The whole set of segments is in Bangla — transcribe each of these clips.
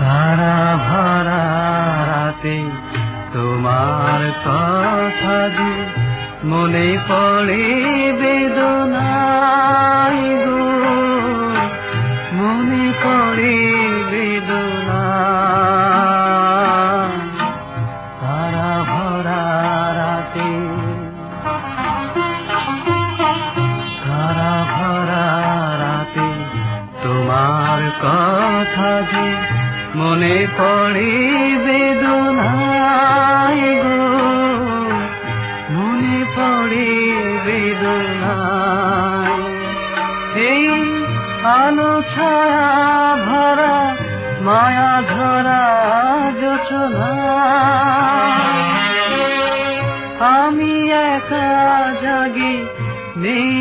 তারা ভরা রাতে তোমার কথা মনে পড়ে বেদনা। মনে পড়ে বেদনায় গো। মনে পড়ে বেদনায়। এই আলো ছায়া ভরা, মায়া ধরা যোচনা। আমি একা জাগি নেই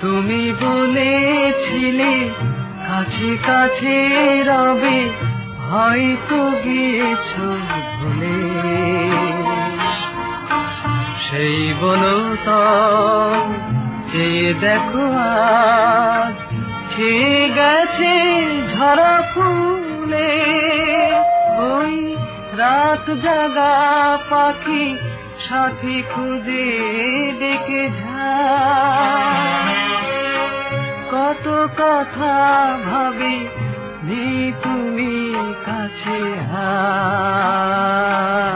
তুমি বলেছিলে কাছে কাছে রবে, হয়তো গিয়েছ ভুলে। সেই বলো চেয়ে দেখো আজ ছেয়ে গেছে ঝরা ফুলে। ওই রাত জাগা পাখি সাথী খুঁজে ডেকে কত কথা ভাবি নি তুমি কাছে হায়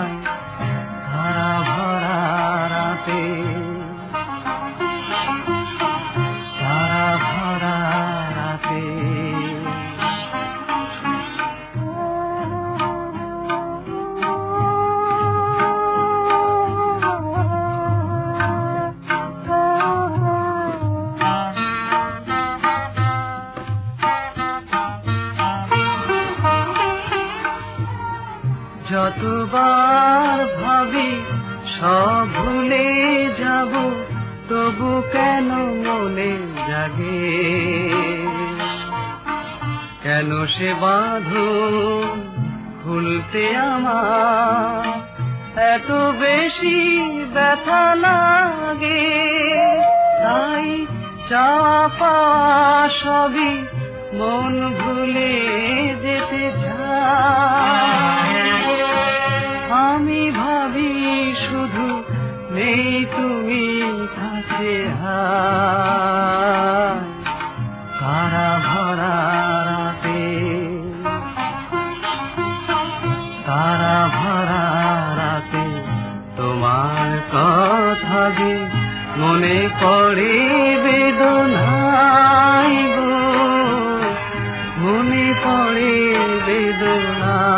যতবার ভাবি সব ভুলে যাব, তবু কেন মনে জাগে? কেন সে বাঁধো খুলতে আমার? এত বেশি ব্যথা লাগে। তাই চাওয়া সবই মন ভুলে যেতে চায়। শুধু নেই তুমি কাছে কারা ভরা রাতে? তারা ভরা রাতে? তোমার কথা যে মনে পড়ে বেদনায় গো। মনে পড়ে বেদনা